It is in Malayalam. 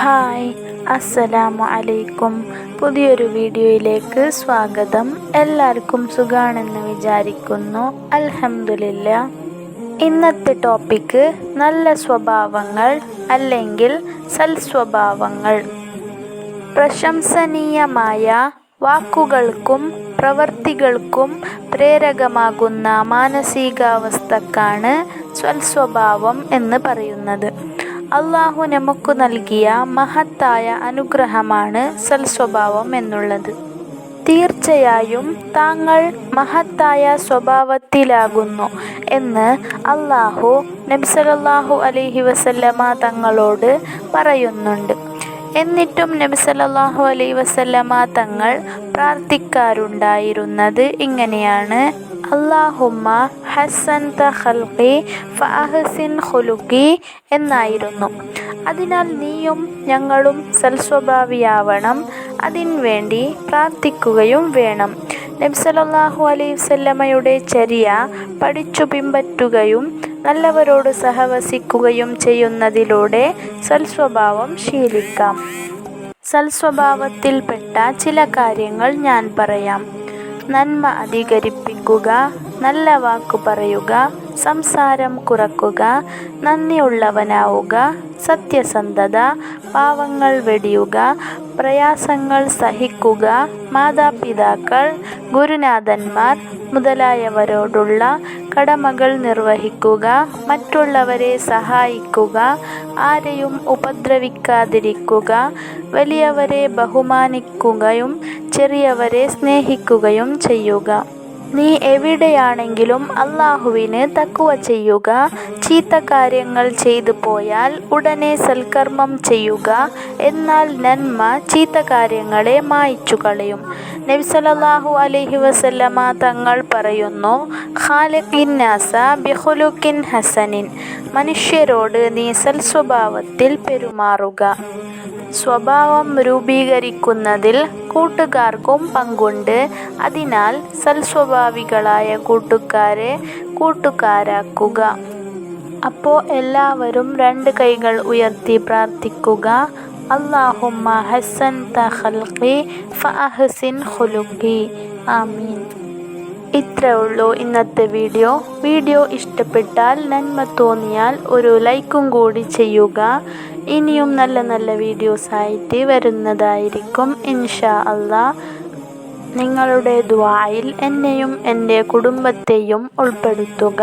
ഹായ് അസ്സലാമു അലൈക്കും. പുതിയൊരു വീഡിയോയിലേക്ക് സ്വാഗതം. എല്ലാവർക്കും സുഖാണെന്ന് വിചാരിക്കുന്നു. അൽഹംദുലില്ല. ഇന്നത്തെ ടോപ്പിക്ക് നല്ല സ്വഭാവങ്ങൾ അല്ലെങ്കിൽ സൽസ്വഭാവങ്ങൾ പ്രശംസനീയമായ വാക്കുകൾക്കും പ്രവർത്തികൾക്കും പ്രേരകമാകുന്ന മാനസികാവസ്ഥക്കാണ് സ്വൽസ്വഭാവം എന്ന് പറയുന്നത്. അള്ളാഹു നമുക്ക് നൽകിയ മഹത്തായ അനുഗ്രഹമാണ് സൽസ്വഭാവം എന്നുള്ളത്. തീർച്ചയായും താങ്കൾ മഹത്തായ സ്വഭാവത്തിലാകുന്നു എന്ന് അള്ളാഹു നബ്സലല്ലാഹു അലഹി വസല്ലമ തങ്ങളോട് പറയുന്നുണ്ട്. എന്നിട്ടും നബ്സലല്ലാഹു അലൈ വസല്ലമ തങ്ങൾ പ്രാർത്ഥിക്കാറുണ്ടായിരുന്നത് ഇങ്ങനെയാണ്. അള്ളാഹുമ്മ ഹസൻ ഖൽഖി ഫഹസിൻ ഖുലുഖി എന്നായിരുന്നു. അതിനാൽ നീയും ഞങ്ങളും സൽസ്വഭാവിയാവണം. അതിനുവേണ്ടി പ്രാർത്ഥിക്കുകയും വേണം. നബി സല്ലല്ലാഹു അലൈഹി വസല്ലമയുടെ ചര്യ പഠിച്ചു പിൻപറ്റുകയും നല്ലവരോട് സഹവസിക്കുകയും ചെയ്യുന്നതിലൂടെ സൽസ്വഭാവം ശീലിക്കാം. സൽസ്വഭാവത്തിൽപ്പെട്ട ചില കാര്യങ്ങൾ ഞാൻ പറയാം. നന്മ അധികരിപ്പിക്കുക നല്ല വാക്കു പറയുക സംസാരം കുറക്കുക നന്ദിയുള്ളവനാവുക സത്യസന്ധത പാവങ്ങൾ വെടിയുക പ്രയാസങ്ങൾ സഹിക്കുക മാതാപിതാക്കൾ ഗുരുനാഥന്മാർ മുതലായവരോടുള്ള കടമകൾ നിർവഹിക്കുക മറ്റുള്ളവരെ സഹായിക്കുക ആരെയും ഉപദ്രവിക്കാതിരിക്കുക വലിയവരെ ബഹുമാനിക്കുകയും ചെറിയവരെ സ്നേഹിക്കുകയും ചെയ്യുക. നീ എവിടെയാണെങ്കിലും അള്ളാഹുവിന് തക്കുവ ചെയ്യുക. ചീത്ത കാര്യങ്ങൾ ചെയ്തു പോയാൽ ഉടനെ സൽക്കർമ്മം ചെയ്യുക. എന്നാൽ നന്മ ചീത്ത കാര്യങ്ങളെ മായ്ച്ചു കളയും. നബി അലഹി വസല്ലമ തങ്ങൾ പറയുന്നു ഖാലിഖിന്നാസ ബിഖുലുക്കിൻ ഹസനിൻ. മനുഷ്യരോട് നീ സൽസ്വഭാവത്തിൽ പെരുമാറുക. സ്വഭാവം രൂപീകരിക്കുന്നതിൽ കൂട്ടുകാർക്കും പങ്കുണ്ട്. അതിനാൽ സൽസ്വഭാവികളായ കൂട്ടുകാരെ കൂട്ടുകാരാക്കുക. അപ്പോൾ എല്ലാവരും രണ്ട് കൈകൾ ഉയർത്തി പ്രാർത്ഥിക്കുക. അള്ളാഹുമ്മ ഹസൻ തഹൽഖി ഫഅഹ്സിൻ ഖുലുഖി. ആമീൻ. ഇത്രേ ഉള്ളൂ ഇന്നത്തെ വീഡിയോ. വീഡിയോ ഇഷ്ടപ്പെട്ടാൽ നന്മ തോന്നിയാൽ ഒരു ലൈക്കും കൂടി ചെയ്യുക. ഇനിയും നല്ല നല്ല വീഡിയോസ് ആയിട്ട് വരുന്നതായിരിക്കും ഇൻഷാ അള്ളാ നിങ്ങളുടെ ദ്വായിൽ എന്നെയും എന്റെ കുടുംബത്തെയും ഉൾപ്പെടുത്തുക.